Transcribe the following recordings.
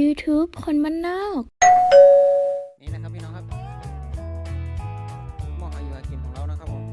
YouTube คนบ้านนอก นี่นะครับพี่น้องครับหม้ออายุอากินของเรานะครับผม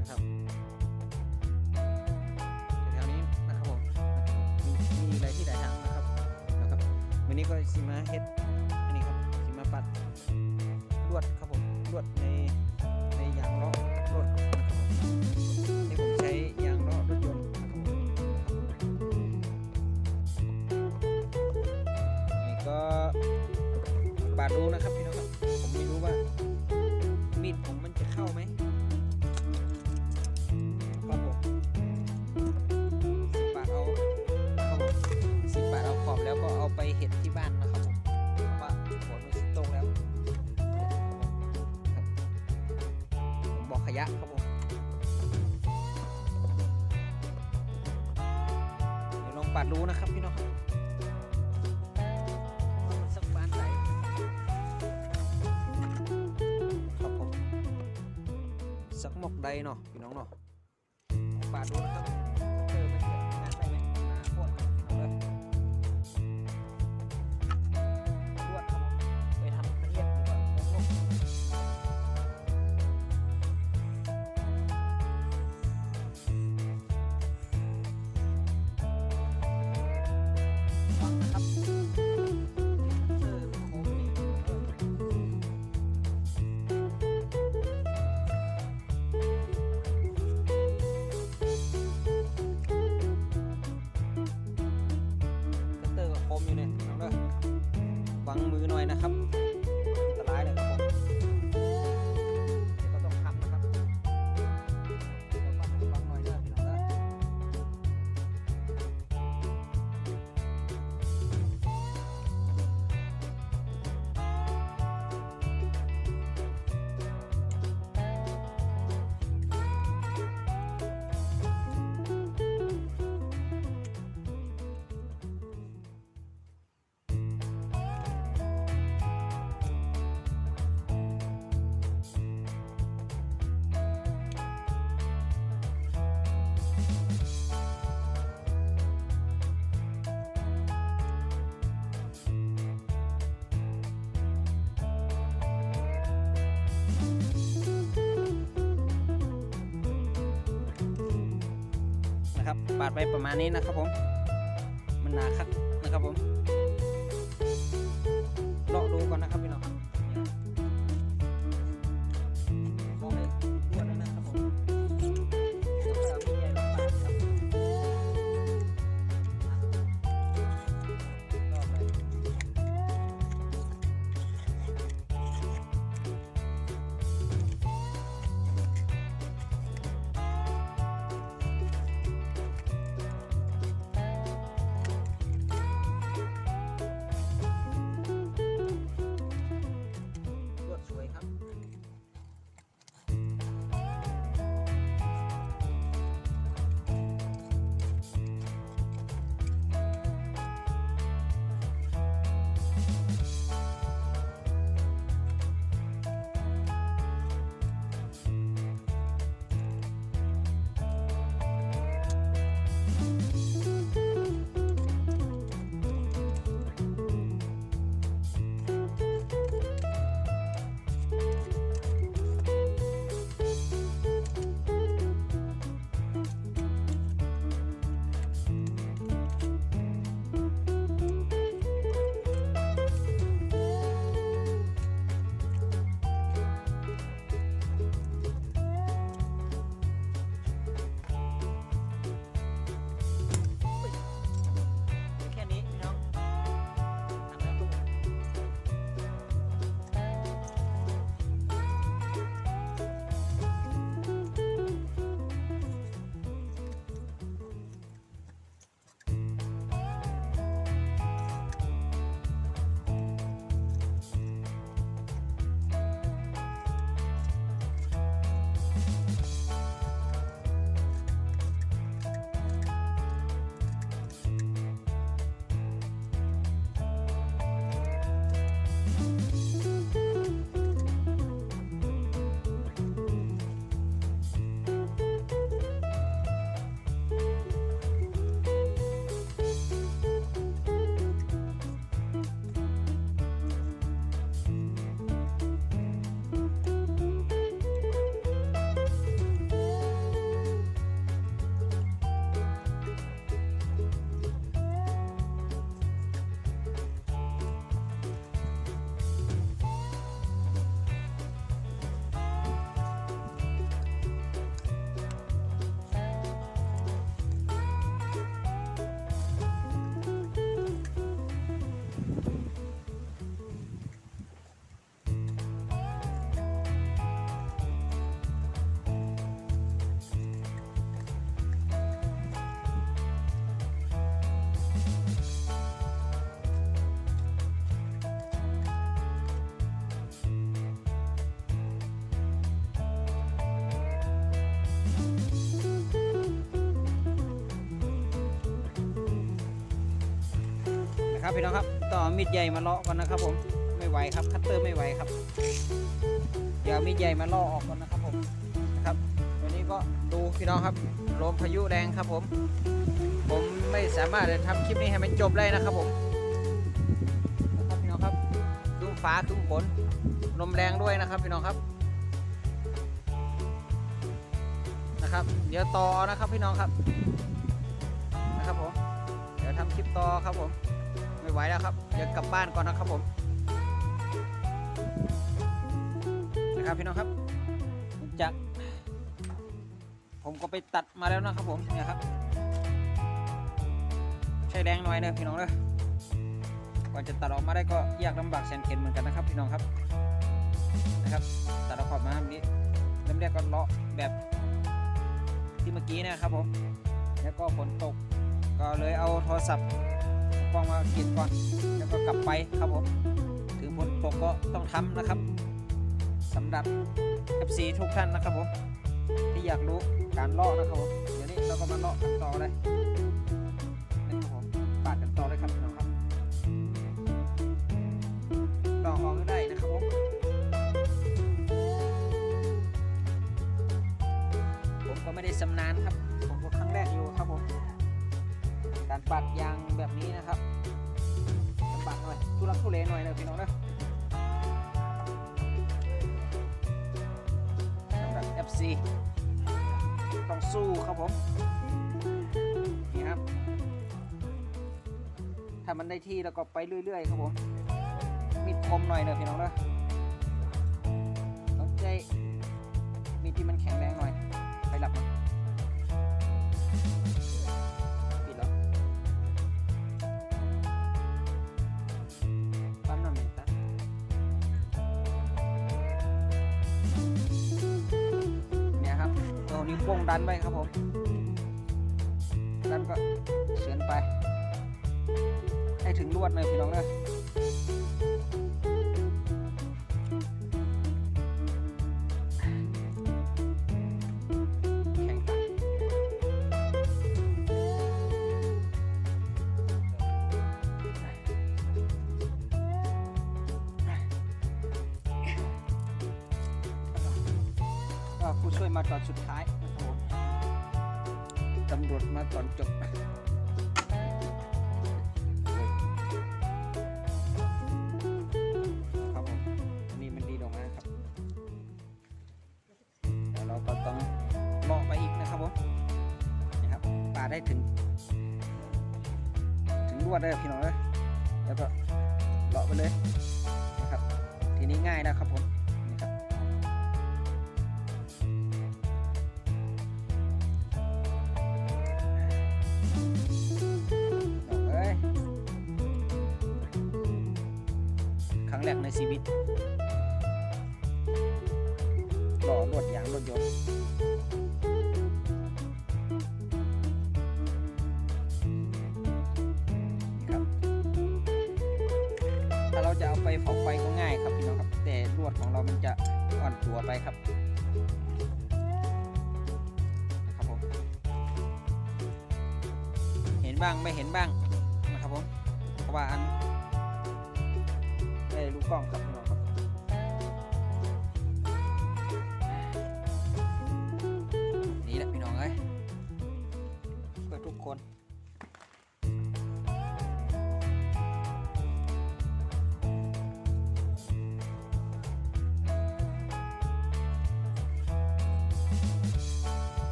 นะครับแถวนี้นะครับผมมีมีหลายที่หลายทางนะครับนะครับวันนี้ก็สิมาเฮ็ดอันนี้ครับสิมาปัดลวดครับผมลวดใน ดูนะครับพี่น้องครับ ผมไม่รู้ว่า มีดผมมันจะเข้าไหมครับผมสิบบาทเอาครับผมสิบบาทเอาขอบแล้วก็เอาไปเห็ดที่บ้านนะครับผมเพราะว่าหัวมันสุดโตรงแล้วผมบอกขยะครับผมเดี๋ยวลองปัดดูนะครับ ปาดไปประมาณนี้นะครับผม มันหนาคักนะครับผมเลาะดูก่อนนะครับ ครับพี่น้องครับต่อมีดใหญ่มาเลาะก่อนนะครับผมไม่ไหวครับ คัตเตอร์ไม่ไหวครับเดี๋ยวเอามีดใหญ่มาเลาะออกก่อนนะครับผมนะครับวันนี้ก็ดูพี่น้องครับลมพายุแรงครับผม ผมไม่สามารถจะทำคลิปนี้ให้มันจบได้นะครับผมนะครับพี่น้องครับครึ่งฟ้าครึ่งฝนลมแรงด้วยนะครับพี่น้องครับนะครับ เดี๋ยวต่อนะครับพี่น้องครับนะครับผมเดี๋ยวทำคลิปต่อครับผม ไหวแล้วครับ เดี๋ยวกลับบ้านก่อนนะครับผม นะครับพี่น้องครับ จาก ผมก็ไปตัดมาแล้วนะครับผม เนี่ยครับ ใช้แรงหน่อยเนอะพี่น้องเนอะกว่าจะตัดออกมาได้ก็ยากลำบากแสนเข็ญเหมือนกันนะครับ พี่น้องครับ นะครับ ตัดออกมาแบบนี้เริ่มแรกก็เลาะแบบที่เมื่อกี้นะครับผม แล้วก็ฝนตก ก็เลยเอาโทรศัพท์ กล้องมากิดก่อน แล้วก็กลับไปครับผมถึงฝนตกก็ต้องทำนะครับสำหรับ FC ทุกท่านนะครับผม ที่อยากรู้การเลาะนะครับผมเดี๋ยวนี้เราก็มาเลาะกันต่อเลยนะครับผมปาดกันต่อเลยครับพี่น้องครับต่อออกก็ได้นะครับผมผมก็ไม่ได้สำนานครับ ผมก็ครั้งแรกอยู่ การปัดยางแบบนี้นะครับลำบากหน่อยทุรักทุเลหน่อยเลยพี่น้องเนอะสำหรับ FC ต้องสู้ครับผม นี่ครับ ถ้ามันได้ที่แล้วก็ไปเรื่อยๆ ครับผม มีดคมหน่อยเนะพี่น้องเนอะต้องใจมีที่มันแข็งแรงหน่อย วงดันไปครับผม ดันก็เฉือนไป ให้ถึงลวดเลยพี่น้องเนะแข็งตัดก็ผู้ช่วยมาตอนสุดท้าย ตำรวจมาตอนจบ รั้งแรกในชีวิต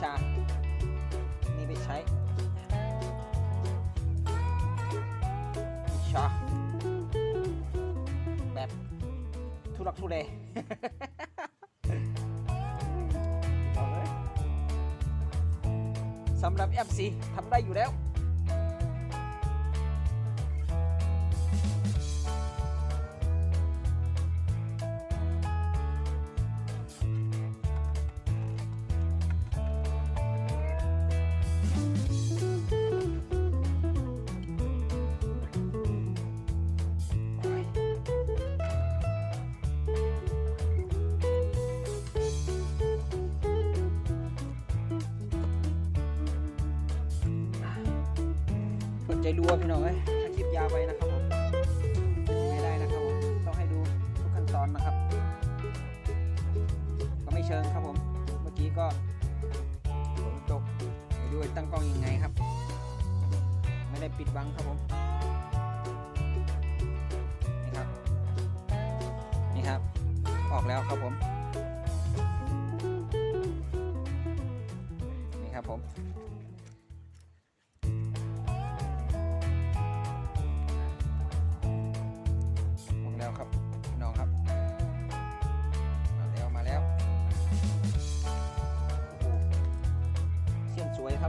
ชา นี่ไปใช้ชาแบบทุรักทุเลสำหรับ FC ทำได้อยู่แล้ว ใจรัวพี่น้องเอ้ยถ้าคลิปยาวไปนะครับผมไม่ได้นะครับผมต้องให้ดูทุกขั้นตอนนะครับ ก็ไม่เชิงครับผม เมื่อกี้ก็ฝนตกไปด้วยตั้งกล้องยังไงครับ ไม่ได้ปิดบังครับผมนี่ครับนี่ครับ ออกแล้วครับผมนี่ครับผม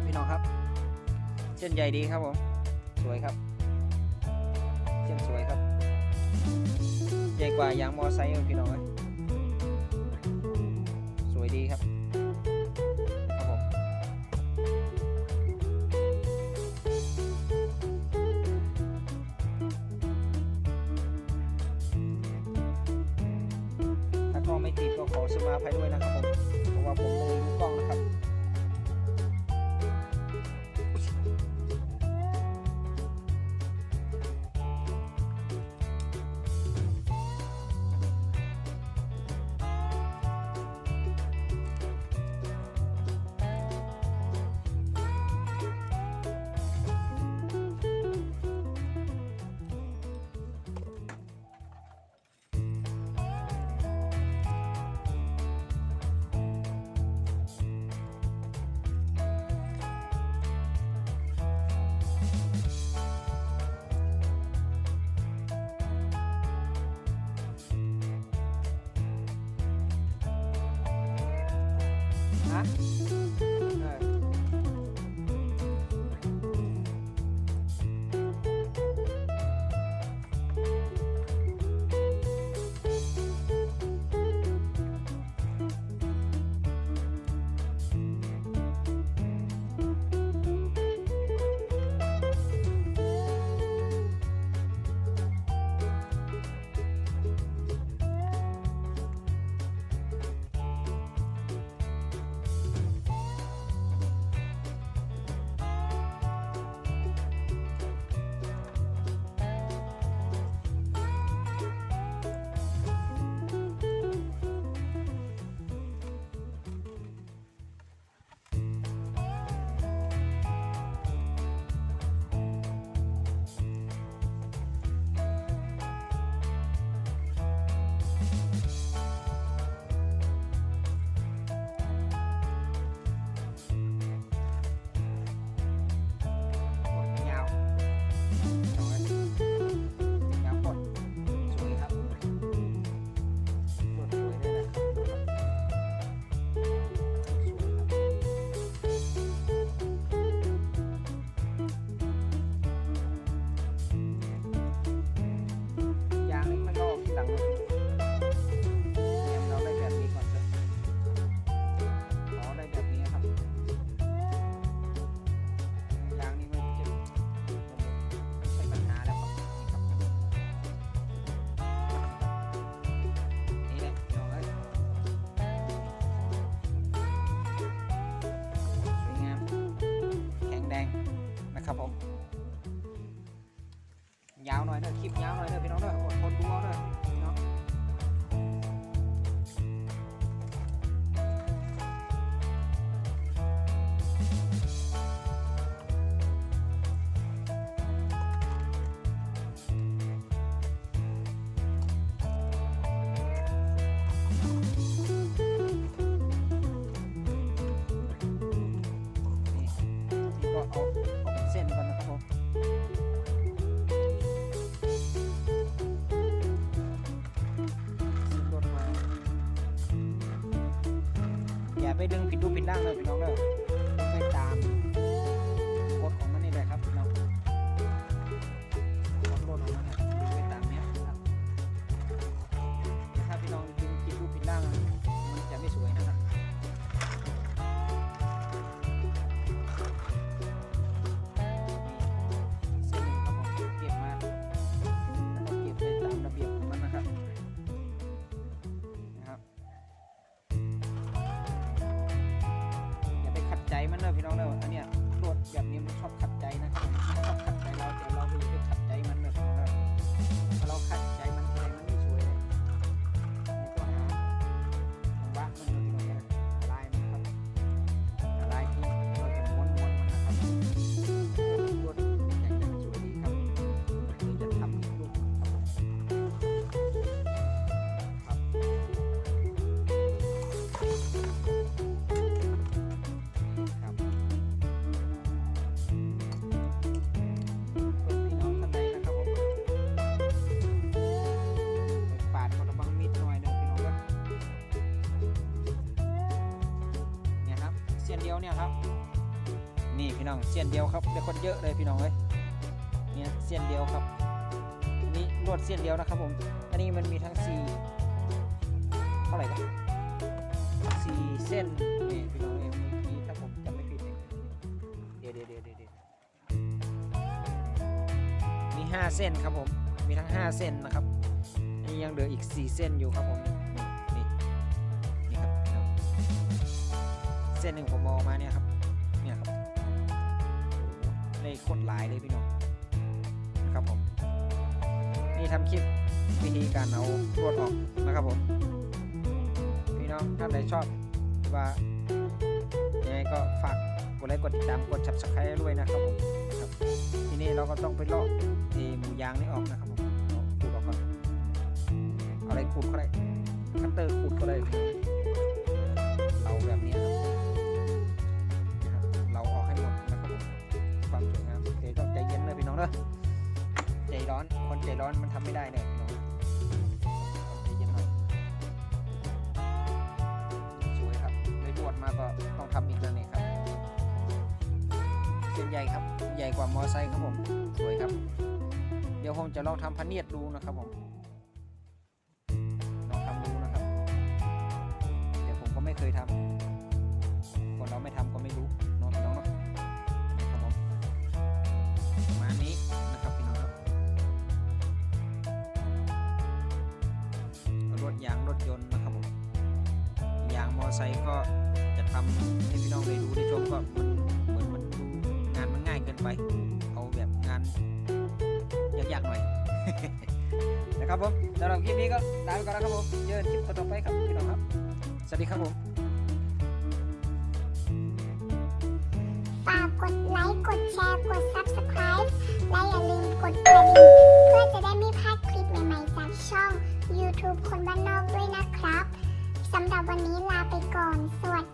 ครับพี่น้องครับ เส้นใหญ่ดีครับผม สวยครับ เส้นสวยครับ ใหญ่กว่ายางมอไซค์พี่น้องเลยสวยดีครับ ฮะ เด้อคลิปยาวหน่อยเด้อพี่น้องเด้อะอดทนดูเอาเด้อ ไปดึงผิดรูปผิดร่างเลยพี่น้องเลย ครับเส้นเดียวเนี่ยครับ นี่พี่น้องเส้นเดียวครับได้คนเยอะเลยพี่น้องเลยเนี่ยเส้นเดียวครับอันนี้ลวดเส้นเดียวนะครับผมอันนี้มันมีทั้งสี่เท่าไหร่ครับสี่เส้นนี่พี่น้องเองเมื่อกี้ถ้าผมจำไม่ผิดเนี่ยเดี๋ยวเดี๋ยวเดี๋ยวเดี๋ยวเดี๋ยวมีห้าเส้นครับผมมีทั้งห้าเส้นนะครับอันนี้ยังเหลืออีกสี่เส้นอยู่ครับผม เส้นหนึ่งผมมองมาเนี่ยครับ เนี่ยครับเลขโคตรหลายเลยพี่น้องนะครับผม นี่ทำคลิปวิธีการเอาลวดออกนะครับผม พี่น้องท่านใดชอบว่ายังไงก็ฝากกดไลค์กดติดตามกด subscribe ด้วยนะครับผมครับทีนี้เราก็ต้องไปลอกไอ้หมูยางนี่ออกนะครับผมเอาขูดออกก่อนอะไรขูดก็ได้คัตเตอร์ขูดก็ได้พี่เราแบบนี้ ใจร้อน คนใจร้อนมันทำไม่ได้เนี่ยใจเย็นหน่อยสวยครับเลยบวดมาก็ต้องทำอีกแล้วนี่ครับ เส้นใหญ่ครับ ใหญ่กว่ามอไซค์ครับผม สวยครับ เดี๋ยวผมจะลองทำพะเนียดดูนะครับผม ยางรถยนต์นะครับผมอย่างมอไซค์ก็จะทำให้พี่น้องได้ดูได้ชมก็มันเหมือนมันงานมันง่ายเกินไป เอาแบบงานยากๆหน่อย นะครับผมสำหรับคลิปนี้ก็ลาไปก่อนนะครับผมเจอกันคลิปต่อไปครับพี่น้องครับ สวัสดีครับผมฝากกดไลค์ กดแชร์ กด Subscribe และอย่าลืมกดกระดิ่ง ทุกคนบ้านนอกด้วยนะครับ สำหรับวันนี้ลาไปก่อน สวัสดี